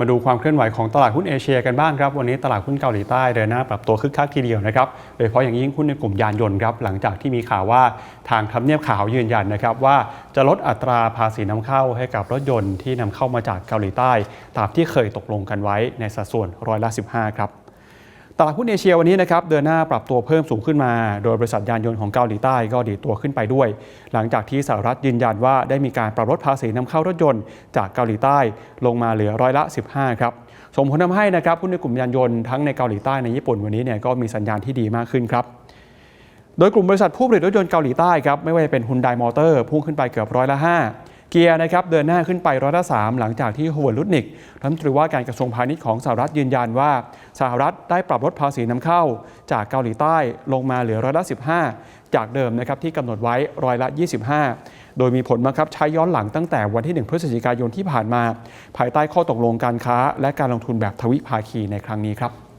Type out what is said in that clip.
มาดูความเคลื่อนไหวของตลาดหุ้นเอเชียกันบ้างครับ วันนี้ตลาดหุ้นเกาหลีใต้เดินหน้าปรับตัวคึกคักทีเดียวนะครับโดยเฉพาะอย่างยิ่งหุ้นในกลุ่มยานยนต์ครับหลังจากที่มีข่าวว่าทางทำเนียบขาวยืนยันนะครับว่าจะลดอัตราภาษีนำเข้าให้กับรถยนต์ที่นำเข้ามาจากเกาหลีใต้ ตามที่เคยตกลงกันไว้ในสัดส่วนร้อยละ 15 ครับ ตลาดหุ้นเอเชียวันนี้นะครับเดินหน้าปรับตัวเพิ่มสูงขึ้นมา โดยบริษัทยานยนต์ของเกาหลีใต้ก็ดีตัวขึ้นไปด้วย หลังจากที่สหรัฐยืนยันว่าได้มีการปรับลดภาษีนำเข้ารถยนต์จากเกาหลีใต้ลงมาเหลือร้อยละ 15 ครับส่งผลทำให้นะครับหุ้นในกลุ่มยานยนต์ทั้งในเกาหลีใต้ในญี่ปุ่นวันนี้เนี่ยก็มีสัญญาณที่ดีมากขึ้นครับโดยกลุ่มบริษัทผู้ผลิตรถยนต์เกาหลีใต้ครับไม่ว่าจะเป็นฮุนไดมอเตอร์พุ่งขึ้นไปเกือบร้อยละ5 เกียร์นะครับเดินหน้าขึ้นไปร้อยละ3หลังจากที่ฮวิร์ดลุดนิกรัฐมนตรีว่าการกระทรวงพาณิชย์ของสหรัฐยืนยันว่า สหรัฐได้ปรับลดภาษีนำเข้า จากเกาหลีใต้ลงมาเหลือร้อยละ 15 จากเดิมนะครับที่กำหนดไว้ร้อยละ 25 โดยมีผลบังคับใช้ย้อนหลังตั้งแต่วันที่ 1 พฤศจิกายนที่ผ่านมา ภายใต้ข้อตกลงการค้า และการลงทุนแบบทวิภาคีในครั้งนี้ครับ